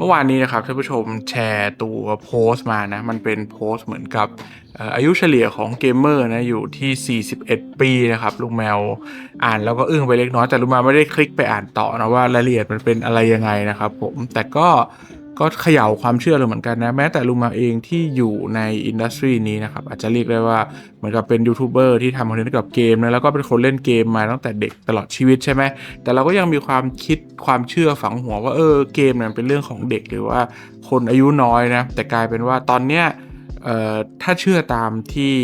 เมื่อวานนี้นะครับท่านผู้ชมแชร์ตัวโพสต์มานะ มันเป็นโพสต์เหมือนกับเอ่ออายุเฉลี่ยของเกมเมอร์นะอยู่ที่ 41 ปีนะครับลุงแมวอ่านแล้วก็อึ้งไปเล็กน้อยแต่ลุงแมวไม่ได้คลิกไปอ่านต่อนะว่ารายละเอียดมันเป็นอะไรยังไงนะครับผมแต่ก็ ก็เขย่าความเชื่อเลยเหมือนกันนะ แม้แต่ลุงมาเองที่อยู่ในอินดัสทรีนี้นะครับ อาจจะเรียกได้ว่าเหมือนกับเป็นยูทูบเบอร์ที่ทำคอนเทนต์เกี่ยวกับเกมนะแล้วก็เป็นคนเล่นเกมมาตั้งแต่เด็กตลอดชีวิตใช่ไหมแต่เราก็ยังมีความคิดความเชื่อฝังหัวว่าเออเกมเนี่ยเป็นเรื่องของเด็กหรือว่าคนอายุน้อยนะแต่กลายเป็นว่าตอนเนี้ย ถ้าเชื่อตามที่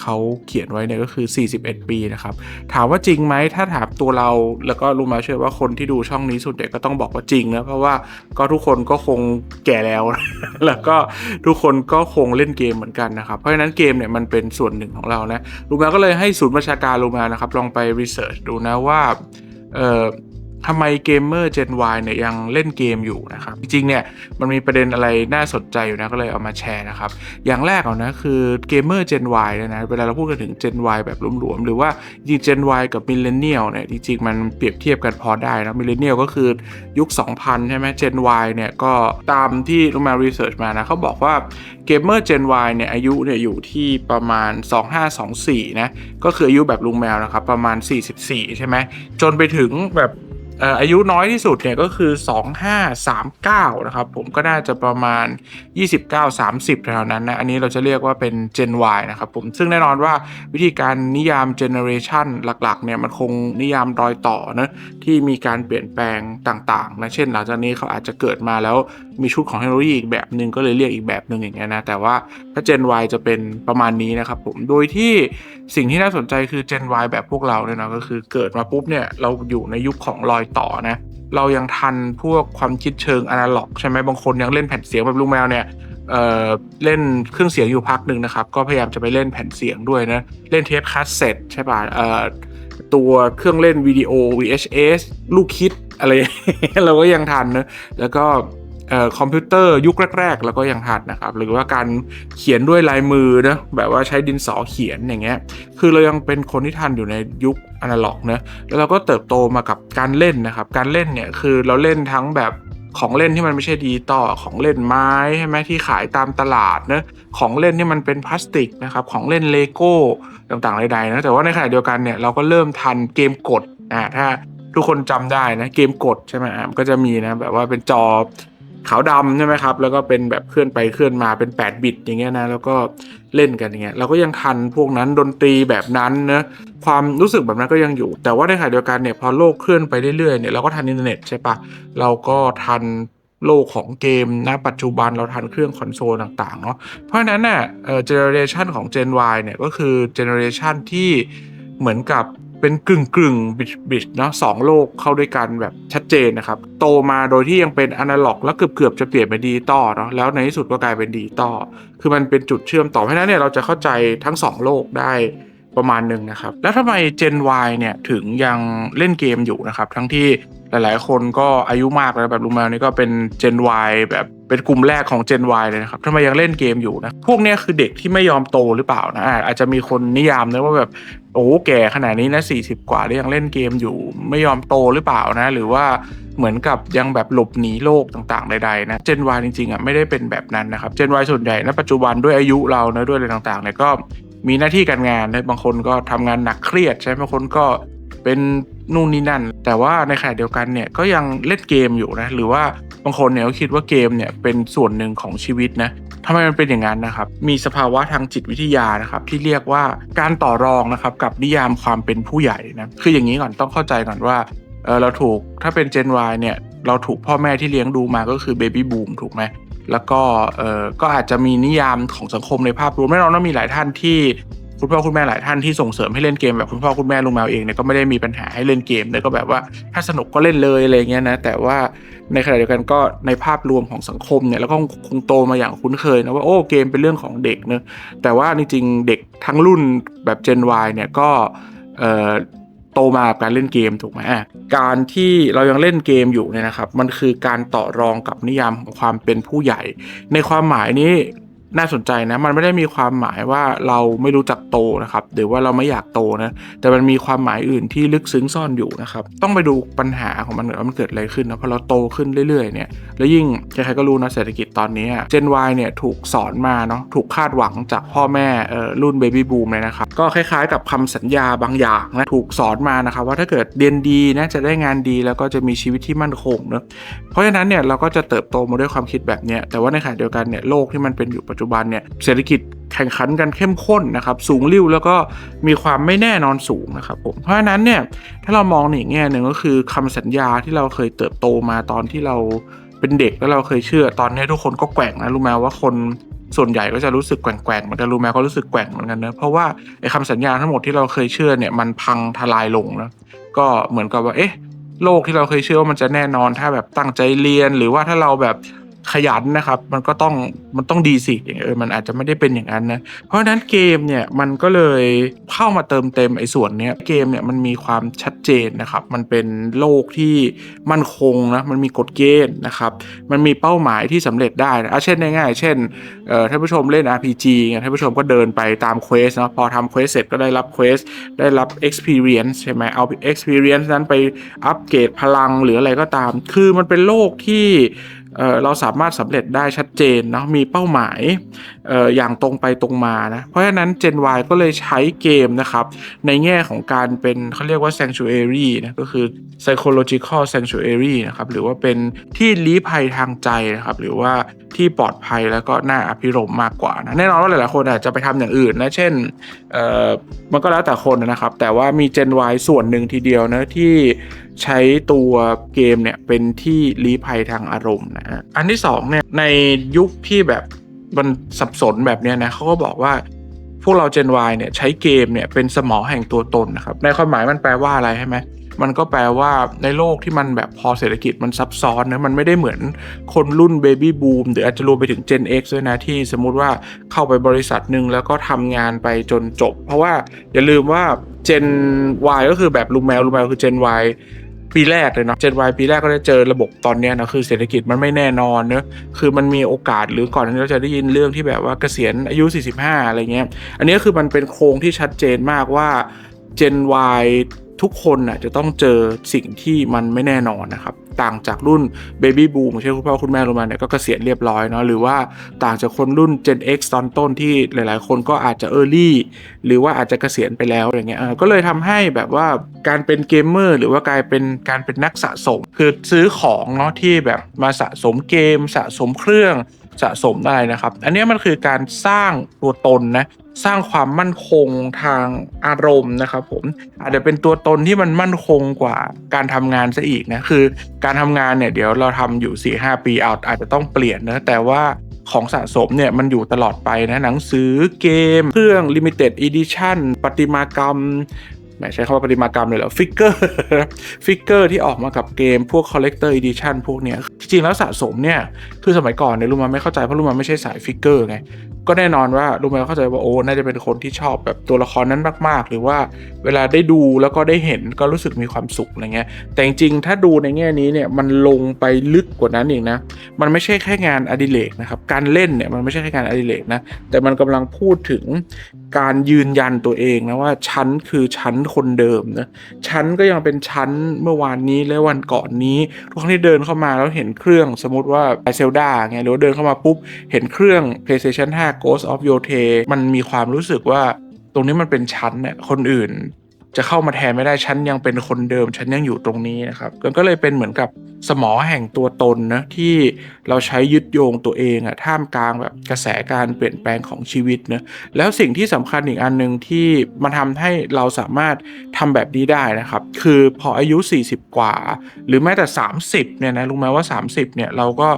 เขาเขียนไว้เนี่ยก็คือ 41 ปีนะครับ ถามว่าจริงไหมถ้าถามตัวเราแล้วก็รู้มาเชื่อว่าคนที่ดูช่องนี้สุดเด็กก็ต้องบอกว่าจริงนะเพราะว่าก็ทุกคนก็คงแก่แล้ว แล้วก็ทุกคนก็คงเล่นเกมเหมือนกันนะครับ เพราะฉะนั้นเกมเนี่ยมันเป็นส่วนหนึ่งของเรานะลุงมาก็เลยให้ศูนย์ประชาการลุงมานะครับลองไปรีเสิร์ชดูนะว่าเออ ทำไมเกมเมอร์ Gen Y เนี่ยยังเล่นเกมอยู่นะครับ จริงๆเนี่ยมันมีประเด็นอะไรน่าสนใจอยู่นะก็เลยเอามาแชร์นะครับ อย่างแรกเอานะคือเกมเมอร์ Gen Y เนี่ยนะเวลาเราพูดกันถึง Gen Y แบบหลวมๆ หรือว่าจริง Gen Y กับ Millennial เนี่ยจริงๆ มันเปรียบเทียบกันพอได้นะ Millennial ก็คือยุค 2000 ใช่ไหม Gen Y เนี่ยก็ตามที่ลุงมารีเสิร์ชมานะเขาบอกว่าเกมเมอร์ Gen Y เนี่ยอายุเนี่ยอยู่ที่ประมาณ 2524นะก็คืออายุแบบลุงแมวนะครับประมาณ 44 ใช่ไหมจนไปถึงแบบ อายุน้อยที่สุดเนี่ยก็คือ 2539 นะครับ ผมก็น่าจะประมาณ 29-30แถวนั้นนะอันนี้เราจะเรียกว่าเป็น Gen Y นะครับผมซึ่งแน่นอนว่าวิธีการนิยาม Generation หลักๆเนี่ยมันคงนิยามรอยต่อนะที่มีการเปลี่ยนแปลงต่างๆนะเช่น หลังจากนี้เขาอาจจะเกิดมาแล้วมีชุดของเทคโนโลยีอีกแบบหนึ่งก็เลยเรียกอีกแบบหนึ่งอย่างเงี้ยนะแต่ว่าถ้า Gen Y จะเป็นประมาณนี้นะครับผมโดยที่สิ่งที่น่าสนใจคือ Gen Y แบบพวกเราเนี่ยนะก็คือเกิดมาปุ๊บเนี่ยเราอยู่ในยุคของรอยต่อนะเรายังทันพวกความคิดเชิงอนาล็อกใช่ไหมบางคนยังเล่นแผ่นเสียงแบบลุงแมวเนี่ยเเล่นเครื่องเสียงอยู่พักหนึ่งนะครับ ก็พยายามจะไปเล่นแผ่นเสียงด้วยนะ เล่นเทปคาสเซ็ตใช่ป่ะตัวเครื่องเล่นวิดีโอ VHS ลูกคิดอะไรเราก็ยังทันนะแล้วก็ คอมพิวเตอร์ยุคแรก ๆ แล้วก็ยังทันนะครับ หรือว่าการเขียนด้วยลายมือนะแบบว่าใช้ดินสอเขียนอย่างเงี้ยคือเรายังเป็นคนที่ทันอยู่ในยุคอนาล็อกนะแล้วเราก็เติบโตมากับการเล่นนะครับ การเล่นเนี่ยคือเราเล่นทั้งแบบของเล่นที่มันไม่ใช่ดิจิตอลของเล่นไม้ใช่ไหมที่ขายตามตลาดนะของเล่นที่มันเป็นพลาสติกนะครับของเล่นเลโก้ต่างๆใดๆนะแต่ว่าในขณะเดียวกันเนี่ยเราก็เริ่มทันเกมกดอ่าถ้าทุกคนจำได้นะเกมกดใช่ไหมอะมันก็จะมีนะแบบว่าเป็นจอ ขาวดำใช่ไหมครับ แล้วก็เป็นแบบเคลื่อนไปเคลื่อนมาเป็น 8 บิตอย่างเงี้ยนะ แล้วก็เล่นกันอย่างเงี้ย เราก็ยังทันพวกนั้นดนตรีแบบนั้นนะความรู้สึกแบบนั้นก็ยังอยู่ แต่ว่าในขณะเดียวกันเนี่ยพอโลกเคลื่อนไปเรื่อยๆเนี่ยเราก็ทันอินเทอร์เน็ตใช่ปะเราก็ทันโลกของเกมณปัจจุบันเราทันเครื่องคอนโซลต่างๆเนาะ เพราะฉะนั้นเน่ะเอ่อเจเนอเรชันของ Gen Y เนี่ยก็คือเจเนอเรชันที่เหมือนกับ เป็นกึ่งกึ่งบิชบิชเนาะสองโลกเข้าด้วยกันแบบชัดเจนนะครับ โตมาโดยที่ยังเป็นอนาล็อก แล้วเกือบเกือบๆจะเปลี่ยนเป็นดิจิตอลเนาะแล้วในที่สุดก็กลายเป็นดิจิตอลคือมันเป็นจุดเชื่อมต่อเพราะนั้นเนี่ยเราจะเข้าใจทั้งสองโลกได้ประมาณหนึ่งนะครับ แล้วทำไม Gen Y เนี่ยถึงยังเล่นเกมอยู่นะครับ ทั้งที่หลายๆ คนก็อายุมากแล้วแบบลุงแมวนี่ก็เป็น Gen Y แบบเป็นกลุ่มแรกของ Gen Y เลยนะครับทำไมยังเล่นเกมอยู่นะ พวกนี้คือเด็กที่ไม่ยอมโตหรือเปล่านะอาอาจจะมีคนนิยามนะว่าแบบ โอ้แก่ขนาดนี้นะ40กว่าแล้วยังเล่นเกมอยู่ไม่ยอมโตหรือเปล่านะ หรือว่าเหมือนกับยังแบบหลบหนีโลกต่างๆใดๆนะ Gen Y จริงๆอะไม่ได้เป็นแบบนั้นนะครับ Gen Y ส่วนใหญ่ณปัจจุบันด้วยอายุเรานะด้วยอะไรต่างๆเนี่ยก็มีหน้าที่การงานนะบางคนก็ทำงานหนักเครียดใช่ไหมบางคนก็เป็นนู่นนี่นั่น แต่ว่าในขณะเดียวกันเนี่ยก็ยังเล่นเกมอยู่นะหรือว่าบางคนเนี่ยก็คิดว่าเกมเนี่ยเป็นส่วนหนึ่งของชีวิตนะ ทำไมมันเป็นอย่างนั้นนะครับ มีสภาวะทางจิตวิทยานะครับที่เรียกว่าการต่อรองนะครับกับนิยามความเป็นผู้ใหญ่นะคืออย่างนี้ก่อนต้องเข้าใจก่อนว่าเเราถูกถ้าเป็น Gen Y เนี่ยเราถูกพ่อแม่ที่เลี้ยงดูมาก็คือเบบี้บูมถูกไหมแล้วก็เออก็อาจจะมีนิยามของสังคมในภาพรวมแน่นอนว่ามีหลายท่านที่ คุณพ่อคุณแม่หลายท่านที่ส่งเสริมให้เล่นเกมแบบคุณพ่อคุณแม่ลุงแมวเองเนี่ยก็ไม่ได้มีปัญหาให้เล่นเกมเลยก็แบบว่าถ้าสนุกก็เล่นเลยอะไรเงี้ยนะแต่ว่าในขณะเดียวกันก็ในภาพรวมของสังคมเนี่ยแล้วก็คงโตมาอย่างคุ้นเคยนะว่าโอ้เกมเป็นเรื่องของเด็กเนอะแต่ว่าจริงๆเด็กทั้งรุ่นแบบ Gen Y เนี่ยก็โตมากับการเล่นเกมถูกไหมการที่เรายังเล่นเกมอยู่เนี่ยนะครับ มันคือการต่อรองกับนิยามของความเป็นผู้ใหญ่ ในความหมายนี้ น่าสนใจนะ มันไม่ได้มีความหมายว่าเราไม่รู้จักโตนะครับ หรือว่าเราไม่อยากโตนะ แต่มันมีความหมายอื่นที่ลึกซึ้งซ่อนอยู่นะครับ ต้องไปดูปัญหาของมันว่ามันเกิดอะไรขึ้นนะพอเราโตขึ้นเรื่อยๆเนี่ย แล้วยิ่งใครๆก็รู้นะเศรษฐกิจตอนนี้เจน Y เนี่ยถูกสอนมาเนาะ ถูกคาดหวังจากพ่อแม่เอ่อรุ่นเบบี้บูมเลยนะครับ ก็คล้ายๆ กับคำสัญญาบางอย่างนะ ถูกสอนมานะครับว่าถ้าเกิดเรียนดีนะจะได้งานดีแล้วก็จะมีชีวิตที่มั่นคงเนอะเพราะฉะนั้นเนี่ยเราก็จะเติบโตมาด้วยความคิดแบบเนี้ยแต่ว่าในขณะเดียวกันเนี่ยโลกที่มันเป็นอยู่ปัจจุบันเนี่ยเศรษฐกิจแข่งขันกันเข้มข้นนะครับสูงริ่วแล้วก็มีความไม่แน่นอนสูงนะครับผมเพราะฉะนั้นเนี่ยถ้าเรามองในอีกแง่หนึ่งก็คือคำสัญญาที่เราเคยเติบโตมาตอนที่เราเป็นเด็กแล้วเราเคยเชื่อตอนนี้ทุกคนก็แกว่งนะรู้ไหมว่าคนส่วนใหญ่ก็จะรู้สึกแกว่งๆเหมือนกันรู้ไหมก็รู้สึกแกว่งเหมือนกันนะเพราะว่าไอ้คำสัญญาทั้งหมดที่เราเคยเชื่อเนี่ยมันพังทลายลงนะก็เหมือนกับว่าเอ๊ะโลกที่เราเคยเชื่อว่ามันจะแน่นอนถ้าแบบตั้งใจเรียน หรือว่าถ้าเราแบบ ขยันนะครับ มันก็ต้องมันต้องดีสิอย่างเออมันอาจจะไม่ได้เป็นอย่างนั้นนะเพราะฉะนั้นเกมเนี่ยมันก็เลยเข้ามาเติมเต็มไอ้ส่วนเนี้ยเกมเนี่ยมันมีความชัดเจนนะครับ มันเป็นโลกที่มั่นคงนะมันมีกฎเกณฑ์นะครับมันมีเป้าหมายที่สำเร็จได้นะเช่นง่ายๆเช่นเอ่อท่านผู้ชมเล่น RPG ไงท่านผู้ชมก็เดินไปตามเควสเนาะพอทำเควสเสร็จก็ได้รับเควสได้รับ experience ใช่ไหมเอา experience นั้นไปอัปเกรดพลังหรืออะไรก็ตาม คือมันเป็นโลกที่ เเราสามารถสำเร็จได้ชัดเจนเนาะมีเป้าหมายออย่างตรงไปตรงมานะเพราะฉะนั้น Gen Y ก็เลยใช้เกมนะครับ ในแง่ของการเป็นเขาเรียกว่า sanctuary นะก็คือ psychological sanctuary นะครับหรือว่าเป็นที่ลี้ภัยทางใจนะครับหรือว่าที่ปลอดภัยแล้วก็น่าอภิรมมากกว่านะแน่นอนว่าหลายๆคนอาจจะไปทำอย่างอื่นนะเช่นมันก็แล้วแต่คนนะครับ แต่ว่ามี Gen Y ส่วนหนึ่งทีเดียวนะที่ใช้ตัวเกมเนี่ยเป็นที่ลี้ภัยทางอารมณ์นะฮะอันที่สองเนี่ยในยุคที่แบบมันสับสนแบบเนี้ยนะเขาก็บอกว่าพวกเรา Gen Y เนี่ยใช้เกมเนี่ยเป็นสมองแห่งตัวตนนะครับในความหมายมันแปลว่าอะไรใช่ไหมมันก็แปลว่าในโลกที่มันแบบพอเศรษฐกิจมันซับซ้อนนะมันไม่ได้เหมือนคนรุ่น Baby Boom หรืออาจจะรวมไปถึง Gen X ด้วยนะที่สมมุติว่าเข้าไปบริษัทหนึ่งแล้วก็ทำงานไปจนจบ เพราะว่าอย่าลืมว่า Gen Y ก็คือแบบลุงแมวลุงแมวคือ Gen Y ปีแรกเลยเนาะ Gen Y ปีแรกก็ได้เจอระบบตอนเนี้ยนะคือเศรษฐกิจมันไม่แน่นอนเนอะคือมันมีโอกาสหรือก่อนนี้เราจะได้ยินเรื่องที่แบบว่าเกษียณอายุ 45 อะไรเงี้ย อันนี้คือมันเป็นโครงที่ชัดเจนมากว่า Gen Y ทุกคนน่ะจะต้องเจอสิ่งที่มันไม่แน่นอนนะครับ ต่างจากรุ่น Baby Boom เช่นคุณพ่อคุณแม่ลงมาเนี่ยก็เกษียณเรียบร้อยเนาะหรือว่าต่างจากคนรุ่น Gen X ตอนต้นที่หลาย ๆ คนก็อาจจะ Early หรือว่าอาจจะเกษียณไปแล้วอย่างเงี้ยก็เลยทำให้แบบว่าการเป็นเกมเมอร์หรือว่ากลายเป็นการเป็นนักสะสม คือซื้อของเนาะที่แบบมาสะสมเกม สะสมเครื่องสะสมได้นะครับ อันนี้มันคือการสร้างตัวตนนะ สร้างความมั่นคงทางอารมณ์นะครับผมอาจจะเป็นตัวตนที่มันมั่นคงกว่าการทำงานซะอีกนะคือ การทำงานเนี่ยเดี๋ยวเราทำอยู่4 5ปีเอาอาจจะต้องเปลี่ยนนะแต่ว่าของสะสมเนี่ยมันอยู่ตลอดไปนะหนังสือเกม เครื่อง limited edition ประติมากรรม มใช้คำว่าปริมากรรมเลยเหรอฟิกเกอร์ฟิกเกอร์ที่ออกมากับเกมพวก collector edition พวกเนี้ยจริงๆแล้วสะสมเนี่ย คือสมัยก่อนเนี่ยลุงมาไม่เข้าใจเพราะลุงมาไม่ใช่สายฟิกเกอร์ไง ก็แน่นอนว่าลุงมาเข้าใจว่าโอ้น่าจะเป็นคนที่ชอบแบบตัวละครนั้นมากๆ หรือว่าเวลาได้ดูแล้วก็ได้เห็นก็รู้สึกมีความสุขอะไรเงี้ยแต่จริงๆถ้าดูในแง่นี้เนี่ยมันลงไปลึกกว่านั้นอีกนะ มันไม่ใช่แค่งานอดิเรกนะครับการเล่นเนี่ยมันไม่ใช่แค่งานอดิเรกนะแต่มันกำลังพูดถึงการยืนยันตัวเองนะว่าฉันคือฉันคนเดิมนะฉันก็ยังเป็นฉันเมื่อวานนี้และวันก่อนนี้ ทุกครั้งที่เดินเข้ามาแล้วเห็นเครื่องสมมติว่าไอเซลดาไงหรือว่าเดินเข้ามาปุ๊บ เห็นเครื่อง PlayStation 5 Ghost of Yotei มันมีความรู้สึกว่าตรงนี้มันเป็นชั้นเนี่ยคนอื่น จะเข้ามาแทนไม่ได้ฉันยังเป็นคนเดิมฉันยังอยู่ตรงนี้นะครับก็เลยเป็นเหมือนกับสมอแห่งตัวตนนะที่เราใช้ยึดโยงตัวเองอะท่ามกลางแบบกระแสการเปลี่ยนแปลงของชีวิตนะแล้วสิ่งที่สำคัญอีกอันหนึ่งที่มันทำให้เราสามารถทำแบบนี้ได้นะครับ คือพออายุ 40 กว่า หรือแม้แต่ 30เนี่ยนะรู้ไหมว่า 30เนี่ยเราก็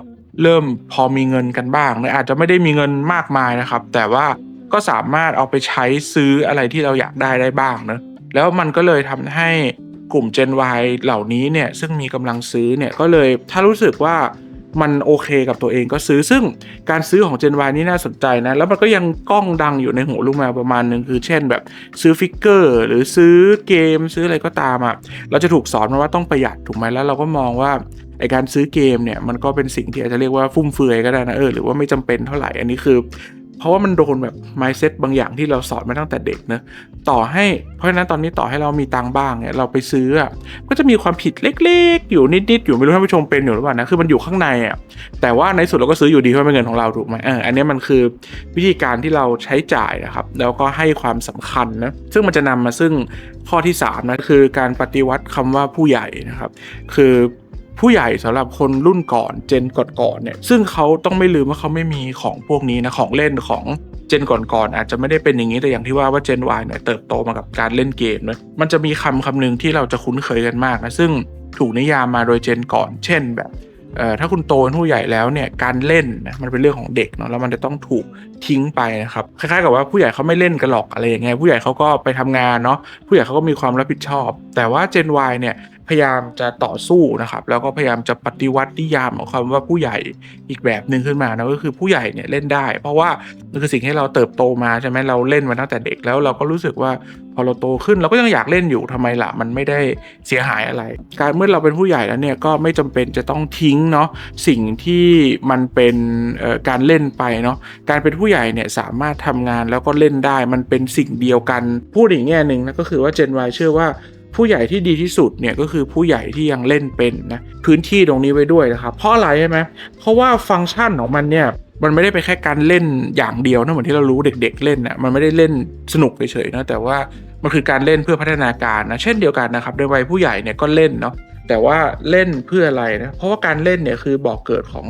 เริ่มพอมีเงินกันบ้างนะอาจจะไม่ได้มีเงินมากมายนะครับ แต่ว่าก็สามารถเอาไปใช้ซื้ออะไรที่เราอยากได้ได้บ้างเนะ แล้วมันก็เลยทำให้กลุ่ม Gen Y เหล่านี้เนี่ยซึ่งมีกำลังซื้อเนี่ยก็เลยถ้ารู้สึกว่ามันโอเคกับตัวเองก็ซื้อซึ่งการซื้อของ Gen Y นี่น่าสนใจนะ แล้วมันก็ยังก้องดังอยู่ในหัวลูกแมวประมาณหนึ่งคือเช่นแบบซื้อฟิกเกอร์ หรือซื้อเกมซื้ออะไรก็ตามอะ่ะเราจะถูกสอนมาว่าต้องประหยัดถูกไหมแล้วเราก็มองว่าไอการซื้อเกมเนี่ยมันก็เป็นสิ่งที่อาจจะเรียกว่าฟุ่มเฟือยก็ได้นะเออหรือว่าไม่จำเป็นเท่าไหร่อันนี้คือ เพราะว่ามันโดนแบบ mindset บางอย่างที่เราสอนมาตั้งแต่เด็กเนะต่อให้เพราะฉะนั้นตอนนี้ต่อให้เรามีตังบ้างเนี่ยเราไปซื้ออะก็จะมีความผิดเล็กๆ อยู่นิดๆอยู่ไม่รู้ท่านผู้ชมเป็นอยู่หรือเปล่านะคือมันอยู่ข้างในอะแต่ว่าในสุดเราก็ซื้ออยู่ดีเพราะเป็นเงินของเราถูกไหมเอออันนี้มันคือวิธีการที่เราใช้จ่ายนะครับแล้วก็ให้ความสำคัญนะซึ่งมันจะนำมาซึ่งข้อที่3นะคือการปฏิวัติคำว่าผู้ใหญ่นะครับคือ ผู้ใหญ่สำหรับคนรุ่นก่อนเจนก่อนๆเนี่ยซึ่งเขาต้องไม่ลืมว่าเขาไม่มีของพวกนี้นะของเล่นของเจนก่อนๆอาจจะไม่ได้เป็นอย่างนี้แต่อย่างที่ว่าว่าเจน Y เนี่ยเติบโตมากับการเล่นเกมนะมันจะมีคำคำหนึ่งที่เราจะคุ้นเคยกันมากนะซึ่งถูกนิยามมาโดยเจนก่อน เช่นแบบเอ่อถ้าคุณโตเป็นผู้ใหญ่แล้วเนี่ยการเล่นนะมันเป็นเรื่องของเด็กเนาะแล้วมันจะต้องถูกทิ้งไปนะครับคล้ายๆกับว่าผู้ใหญ่เขาไม่เล่นกันหรอกอะไรอย่างเงี้ยผู้ใหญ่เขาก็ไปทำงานเนาะผู้ใหญ่เขาก็มีความรับผิดชอบ แต่ว่า Gen Y เนี่ย พยายามจะต่อสู้นะครับ แล้วก็พยายามจะปฏิวัตินิยามของคำว่าผู้ใหญ่อีกแบบหนึ่งขึ้นมานะก็คือผู้ใหญ่เนี่ยเล่นได้ เพราะว่ามันคือสิ่งที่เราเติบโตมาใช่ไหมเราเล่นมาตั้งแต่เด็กแล้วเราก็รู้สึกว่าพอเราโตขึ้นเราก็ยังอยากเล่นอยู่ทำไมล่ะมันไม่ได้เสียหายอะไร การเมื่อเราเป็นผู้ใหญ่แล้วเนี่ยก็ไม่จำเป็นจะต้องทิ้งเนาะสิ่งที่มันเป็นการเล่นไปเนาะการเป็นผู้ใหญ่เนี่ยสามารถทำงานแล้วก็เล่นได้มันเป็นสิ่งเดียวกันพูดอีกแง่หนึ่งนะก็คือว่า Gen Y เชื่อว่า ผู้ใหญ่ที่ดีที่สุดเนี่ยก็คือผู้ใหญ่ที่ยังเล่นเป็นนะพื้นที่ตรงนี้ไว้ด้วยนะครับเพราะอะไรใช่ไหมเพราะว่าฟังก์ชันของมันเนี่ยมันไม่ได้ไปแค่การเล่นอย่างเดียวนะเหมือนที่เรารู้เด็ก ๆ เล่นนะมันไม่ได้เล่นสนุกเฉยๆนะแต่ว่ามันคือการเล่นเพื่อพัฒนาการนะเช่นเดียวกันนะครับในวัยผู้ใหญ่เนี่ยก็เล่นเนาะแต่ว่าเล่นเพื่ออะไรนะเพราะว่าการเล่นเนี่ยคือบอกเกิดของ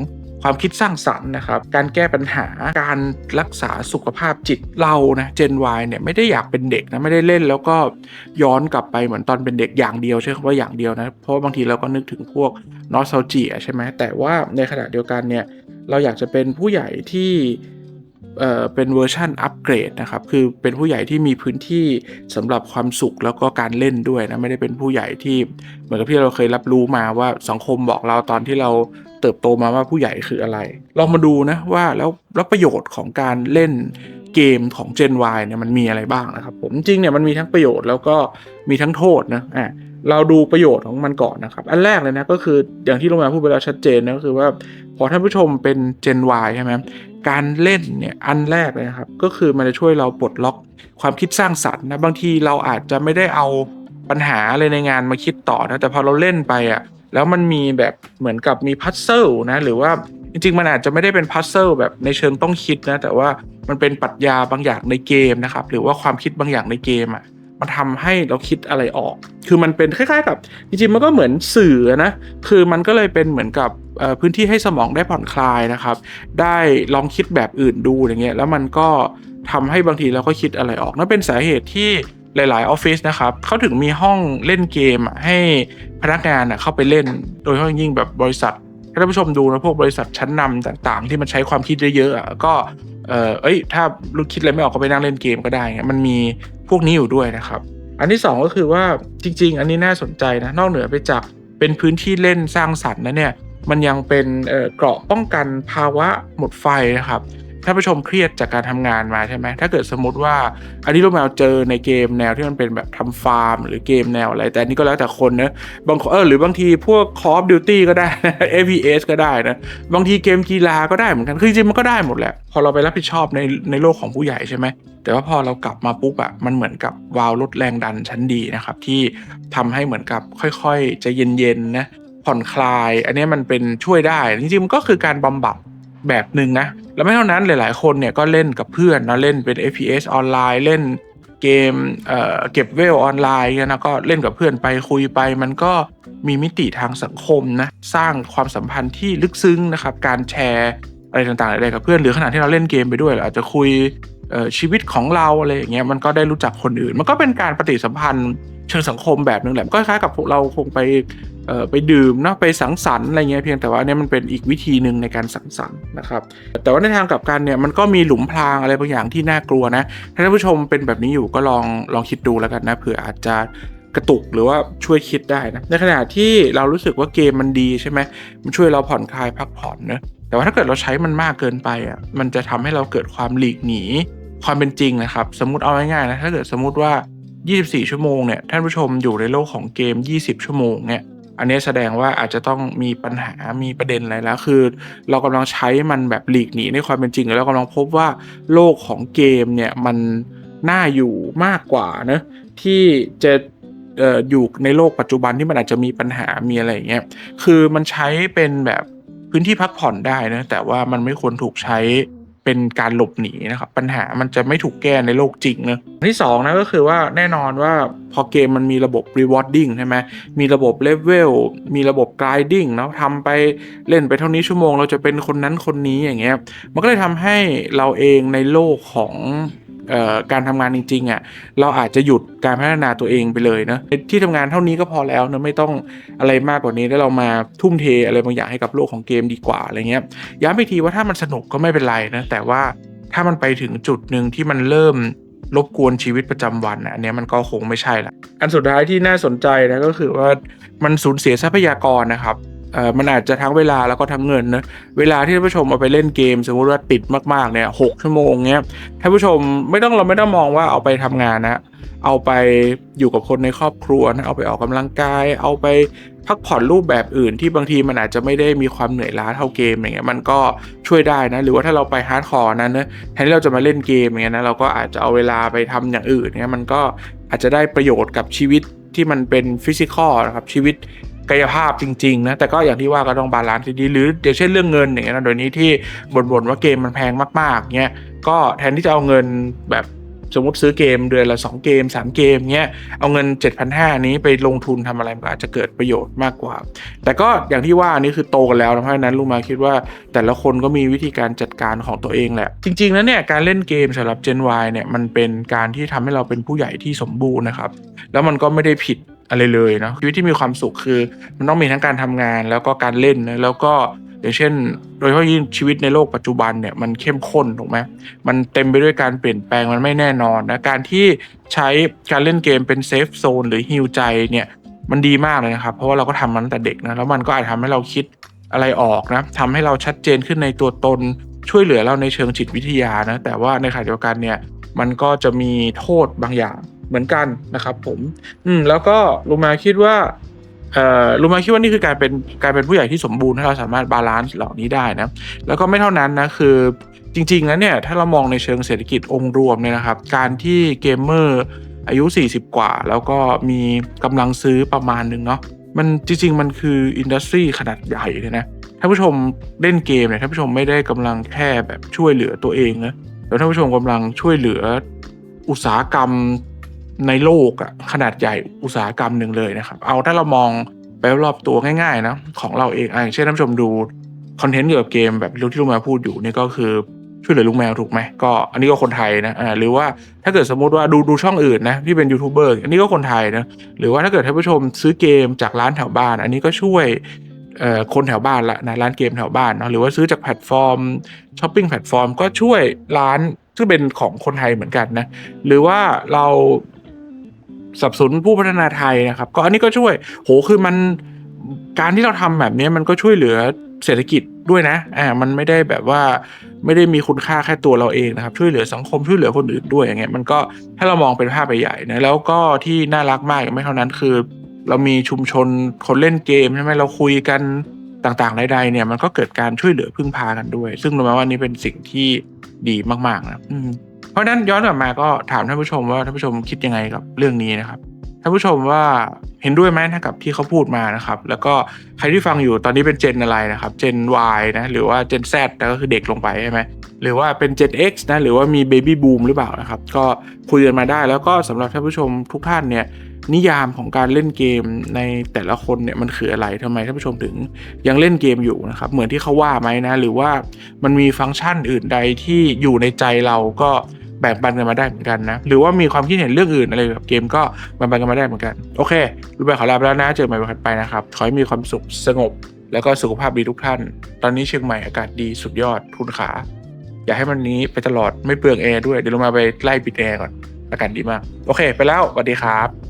ความคิดสร้างสรรค์นะครับ การแก้ปัญหาการรักษาสุขภาพจิตเรานะ Gen Y เนี่ยไม่ได้อยากเป็นเด็กนะไม่ได้เล่นแล้วก็ย้อนกลับไปเหมือนตอนเป็นเด็กอย่างเดียวใช่คำว่าอย่างเดียวนะเพราะบางทีเราก็นึกถึงพวกนอสเซลเจียใช่ไหมแต่ว่าในขณะเดียวกันเนี่ยเราอยากจะเป็นผู้ใหญ่ที่ เอ่อเป็นเวอร์ชันอัปเกรดนะครับ คือเป็นผู้ใหญ่ที่มีพื้นที่สำหรับความสุขแล้วก็การเล่นด้วยนะ ไม่ได้เป็นผู้ใหญ่ที่เหมือนกับที่เราเคยรับรู้มาว่าสังคมบอกเราตอนที่เราเติบโตมาว่าผู้ใหญ่คืออะไร ลองมาดูนะว่าแล้วแล้วประโยชน์ของการเล่นเกมของ Gen Y เนี่ยมันมีอะไรบ้างนะครับ ผมจริงเนี่ยมันมีทั้งประโยชน์แล้วก็มีทั้งโทษนะอะเราดูประโยชน์ของมันก่อนนะครับ อันแรกเลยนะก็คืออย่างที่ลงมาพูดไปแล้วชัดเจนนะก็คือว่าพอท่านผู้ชมเป็น Gen Y ใช่ไหม การเล่นเนี่ยอันแรกเลยนะครับ ก็คือมันจะช่วยเราปลดล็อกความคิดสร้างสรรค์นะบางทีเราอาจจะไม่ได้เอาปัญหาอะไรในงานมาคิดต่อนะแต่พอเราเล่นไปอะแล้วมันมีแบบเหมือนกับมีพัซเซิลนะหรือว่าจริงๆ มันอาจจะไม่ได้เป็นพัซเซิลแบบในเชิงต้องคิดนะแต่ว่ามันเป็นปรัชญาบางอย่างในเกมนะครับหรือว่าความคิดบางอย่างในเกมอะมันทำให้เราคิดอะไรออก คือมันเป็นคล้ายๆกับจริงๆมันก็เหมือนสื่อนะ คือมันก็เลยเป็นเหมือนกับ พื้นที่ให้สมองได้ผ่อนคลายนะครับ ได้ลองคิดแบบอื่นดูอย่างเงี้ยแล้วมันก็ทำให้บางทีเราก็คิดอะไรออกนั่นเป็นสาเหตุที่หลาย ๆ ออฟฟิศนะครับเขาถึงมีห้องเล่นเกมให้พนักงานเข้าไปเล่น โดยเฉพาะอย่างยิ่งแบบบริษัทถ้าท่านผู้ชมดูนะพวกบริษัทชั้นนำต่าง ๆ ที่มันใช้ความคิดเยอะๆก็เออเอ้ยถ้าลูกคิดอะไรไม่ออกก็ไปนั่งเล่นเกมก็ได้เงี้ยมันมีพวกนี้อยู่ด้วยนะครับ อันที่สองก็คือว่าจริง ๆ อันนี้น่าสนใจนะนอกเหนือไปจากเป็นพื้นที่เล่นสร้างสรรค์นะเนี่ย มันยังเป็นเกราะป้องกันภาวะหมดไฟนะครับถ้านผู้ชมเครียดจากการทำงานมาใช่ไหม ถ้าเกิดสมมติว่าอันนี้เราแมวเจอในเกมแนวที่มันเป็นแบบทำฟาร์ม หรือเกมแนวอะไร แต่นนี้ก็แล้วแต่คนนะ บางคนเออหรือบางทีพวก Call of Duty ก็ได้นะ FPS ก็ได้นะ บางทีเกมกีฬาก็ได้เหมือนกัน คือจริงมันก็ได้หมดแหละ พอเราไปรับผิดชอบในในโลกของผู้ใหญ่ใช่ไหม แต่ว่าพอเรากลับมาปุ๊บอะมันเหมือนกับวาล์วลดแรงดันชั้นดีนะครับที่ทำให้เหมือนกับค่อยๆจะเย็นๆนะ ผ่อนคลาย อันนี้มันเป็นช่วยได้ จริงๆมันก็คือการบำบัดแบบหนึ่งนะ แล้วไม่เท่านั้นหลายๆ คนเนี่ยก็เล่นกับเพื่อนนะเล่นเป็น FPS ออนไลน์เล่นเกมเเก็บเวลออนไลน์นะก็เล่นกับเพื่อนไปคุยไป มันก็มีมิติทางสังคมนะสร้างความสัมพันธ์ที่ลึกซึ้งนะครับการแชร์อะไรต่างๆอะไรกับเพื่อนหรือขณะที่เราเล่นเกมไปด้วยเราอาจจะคุย ชีวิตของเราอะไรอย่างเงี้ยมันก็ได้รู้จักคนอื่น มันก็เป็นการปฏิสัมพันธ์เชิงสังคมแบบนึงแหละก็คล้ายกับพวกเราคงไปไปดื่มเนาะไปสังสรรค์อะไรเงี้ยเพียงแต่ว่าเนี่ยมันเป็นอีกวิธีหนึ่งในการสังสรรค์นะครับ แต่ว่าในทางกลับกันเนี่ยมันก็มีหลุมพรางอะไรบางอย่างที่น่ากลัวนะถ้าท่านผู้ชมเป็นแบบนี้อยู่ก็ลองลองคิดดูแล้วกันนะเผื่ออาจจะกระตุกหรือว่าช่วยคิดได้นะในขณะที่เรารู้สึกว่าเกมมันดีใช่ไหมมันช่วยเราผ่อนคลายพักผ่อนเนะ แต่ว่าถ้าเกิดเราใช้มันมากเกินไปอะมันจะทำให้เราเกิดความหลีกหนีความเป็นจริงนะครับ สมมติเอาง่ายๆนะถ้าเกิดสมมติว่า 24 ชั่วโมงเนี่ยท่านผู้ชมอยู่ในโลกของเกม 20 ชั่วโมงเนี่ยอันนี้แสดงว่าอาจจะต้องมีปัญหามีประเด็นอะไรแล้วคือ เรากำลังใช้มันแบบหลีกหนีในความเป็นจริง แล้วกำลังพบว่าโลกของเกมเนี่ยมันน่าอยู่มากกว่านะที่จะอออยู่ในโลกปัจจุบันที่มันอาจจะมีปัญหามีอะไรอย่างเงี้ยคือมันใช้เป็นแบบ พื้นที่พักผ่อนได้นะแต่ว่ามันไม่ควรถูกใช้เป็นการหลบหนีนะครับปัญหามันจะไม่ถูกแก้ในโลกจริงนะอันที่สองนะก็คือว่าแน่นอนว่าพอเกมมันมีระบบ rewarding ใช่ไหมมีระบบ level มีระบบ grinding เนาะทำไปเล่นไปเท่านี้ชั่วโมง เราจะเป็นคนนั้นคนนี้อย่างเงี้ยมันก็เลยทำให้เราเองในโลกของ การทำงานจริงๆอะเราอาจจะหยุดการพัฒนาตัวเองไปเลยนะที่ทำงานเท่านี้ก็พอแล้วนะไม่ต้องอะไรมากกว่านี้แล้วเรามาทุ่มเทอะไรบางอย่างให้กับโลกของเกมดีกว่าอะไรเงี้ยย้ำอีกทีว่าถ้ามันสนุกก็ไม่เป็นไรนะแต่ว่าถ้ามันไปถึงจุดหนึ่งที่มันเริ่มรบกวนชีวิตประจำวันนะอันเนี้ยมันก็คงไม่ใช่ละอันสุดท้ายที่น่าสนใจนะก็คือว่ามันสูญเสียทรัพยากรนะครับ มันอาจจะทั้งเวลาแล้วก็ทั้งเงินนะเวลาที่ท่านผู้ชมเอาไปเล่นเกม สมมติว่าติดมากๆเนี่ยหกชั่วโมงเนี้ยท่านผู้ชมไม่ต้องเราไม่ต้องมองว่าเอาไปทำงานนะ เอาไปอยู่กับคนในครอบครัวนะเอาไปออกกำลังกาย เอาไปพักผ่อนรูปแบบอื่นที่บางทีมันอาจจะไม่ได้มีความเหนื่อยล้าเท่าเกมอย่างเงี้ยมันก็ช่วยได้นะ หรือว่าถ้าเราไปฮาร์ดคอร์นั้นนะแทนที่เราจะมาเล่นเกมอย่างเงี้ยนะเราก็อาจจะเอาเวลาไปทำอย่างอื่นเนี่ยมันก็อาจจะได้ประโยชน์กับชีวิตที่มันเป็นฟิสิกอลนะครับชีวิต กายภาพจริงๆนะแต่ก็อย่างที่ว่าก็ต้องบาลานซ์ดีๆหรืออย่างเช่นเรื่องเงินอย่างเงี้ยนะโดยนี้ที่บ่นๆว่าเกมมันแพงมากๆเงี้ยก็แทนที่จะเอาเงินแบบสมมติซื้อเกมเดือนละ 2 เกม 3 เกมเงี้ยเอาเงิน 7,500 นี้ไปลงทุนทำอะไรมันก็อาจจะเกิดประโยชน์มากกว่า แต่ก็อย่างที่ว่านี่คือโตกันแล้วนะเพราะฉะนั้นลุงมาคิดว่าแต่ละคนก็มีวิธีการจัดการของตัวเองแหละ จริงๆแล้วเนี่ยการเล่นเกมสำหรับ Gen Y เนี่ยมันเป็นการที่ทำให้เราเป็นผู้ใหญ่ที่สมบูรณ์นะครับ แล้วมันก็ไม่ได้ผิด อะไรเลยเนาะชีวิตที่มีความสุขคือ มันต้องมีทั้งการทำงานแล้วก็การเล่นนะแล้วก็อย่างเช่น โดยเฉพาะยิ่งชีวิตในโลกปัจจุบันเนี่ยมันเข้มข้นถูกไหมมันเต็มไปด้วยการเปลี่ยนแปลงมันไม่แน่นอนนะการที่ใช้การเล่นเกมเป็นเซฟโซนหรือฮิวใจเนี่ยมันดีมากเลยนะครับ เพราะว่าเราก็ทำมันตั้งแต่เด็กนะแล้วมันก็อาจทำให้เราคิดอะไรออกนะทำให้เราชัดเจนขึ้นในตัวตนช่วยเหลือเราในเชิงจิตวิทยานะแต่ว่าในขณะเดียวกันเนี่ยมันก็จะมีโทษบางอย่าง เหมือนกันนะครับผม อืมแล้วก็ลุงมาคิดว่าเอ่อลุงมาคิดว่านี่คือการเป็นการเป็นผู้ใหญ่ที่สมบูรณ์ถ้าเราสามารถบาลานซ์เหล่านี้ได้นะแล้วก็ไม่เท่านั้นนะคือจริงๆแล้วเนี่ยถ้าเรามองในเชิงเศรษฐกิจองค์รวมเนี่ยนะครับ การที่เกมเมอร์อายุ 40 กว่า แล้วก็มีกำลังซื้อประมาณหนึ่งเนาะมันจริง ๆ มันคืออินดัสทรีขนาดใหญ่เลยนะท่านผู้ชมเล่นเกมเนี่ยท่านผู้ชมไม่ได้กำลังแค่แบบช่วยเหลือตัวเองนะแล้วท่านผู้ชมกำลังช่วยเหลืออุตสาหกรรม ในโลกอะขนาดใหญ่อุตสาหกรรมหนึ่งเลยนะครับ เอาถ้าเรามองไปรอบตัวง่ายๆนะของเราเองอะอย่างเช่นท่านผู้ชมดูคอนเทนต์เกี่ยวกับเกมแบบที่ลุงแมวพูดอยู่นี่ก็คือช่วยเหลือลุงแมวถูกไหมก็อันนี้ก็คนไทยนะอ่าหรือว่าถ้าเกิดสมมติว่าดูดูช่องอื่นนะที่เป็นยูทูบเบอร์อันนี้ก็คนไทยนะหรือว่าถ้าเกิดท่านผู้ชมซื้อเกมจากร้านแถวบ้าน อันนี้ก็ช่วยคนแถวบ้านละนะร้านเกมแถวบ้านเนาะหรือว่าซื้อจากแพลตฟอร์มช้อปปิ้งแพลตฟอร์มก็ช่วยร้านซึ่งเป็นของคนไทยเหมือนกันนะหรือว่าเรา สับสนผู้พัฒนาไทยนะครับ ก็อันนี้ก็ช่วยโหคือมันการที่เราทำแบบนี้มันก็ช่วยเหลือเศรษฐกิจด้วยนะอ่ามันไม่ได้แบบว่าไม่ได้มีคุณค่าแค่ตัวเราเองนะครับ ช่วยเหลือสังคมช่วยเหลือคนอื่นด้วยอย่างเงี้ยมันก็ถ้เรามองเป็นภาพใหญ่ๆนะแล้วก็ที่น่ารักมากยังไม่เท่านั้นคือ เรามีชุมชนคนเล่นเกมใช่ไหมเราคุยกันต่างๆใดๆเนี่ยมันก็เกิดการช่วยเหลือพึ่งพากันด้วย ซึ่งรู้ไหมว่านี่เป็นสิ่งที่ดีมากๆนะอืม เพราะนั้นย้อนกลับมาก็ถามท่านผู้ชมว่าท่านผู้ชมคิดยังไงกับเรื่องนี้นะครับท่านผู้ชมว่าเห็นด้วยไหมนะกับที่เขาพูดมานะครับ แล้วก็ใครที่ฟังอยู่ตอนนี้เป็นเจนอะไรนะครับเจน Y นะหรือว่าเจน Z นะก็คือเด็กลงไปใช่ไหมหรือว่าเป็น Gen X นะหรือว่ามี Baby Boom หรือเปล่านะครับ ก็คุยกันมาได้แล้วก็สำหรับท่านผู้ชมทุกท่านเนี่ยนิยามของการเล่นเกมในแต่ละคนเนี่ยมันคืออะไรทำไมท่านผู้ชมถึงยังเล่นเกมอยู่นะครับเหมือนที่เขาว่าไหมนะ หรือว่ามันมีฟังก์ชันอื่นใดที่อยู่ในใจเราก็ บ่งปันกันมาได้เหมือนกันนะ หรือว่ามีความคิดเห็นเรื่องอื่นอะไรแบบเกมก็แบ่งปันกันมาได้เหมือนกัน โอเค รูปแบบขอลาไปแล้วนะ เจอใหม่วันถัดไปนะครับ ขอให้มีความสุขสงบ แล้วก็สุขภาพดีทุกท่าน ตอนนี้เชียงใหม่อากาศดีสุดยอดทุนขา อย่าให้มันนี้ไปตลอดไม่เปลืองแอร์ด้วย เดี๋ยวเรามาไปไล่ปิดแอร์ก่อน อากาศดีมาก โอเค ไปแล้วสวัสดีครับ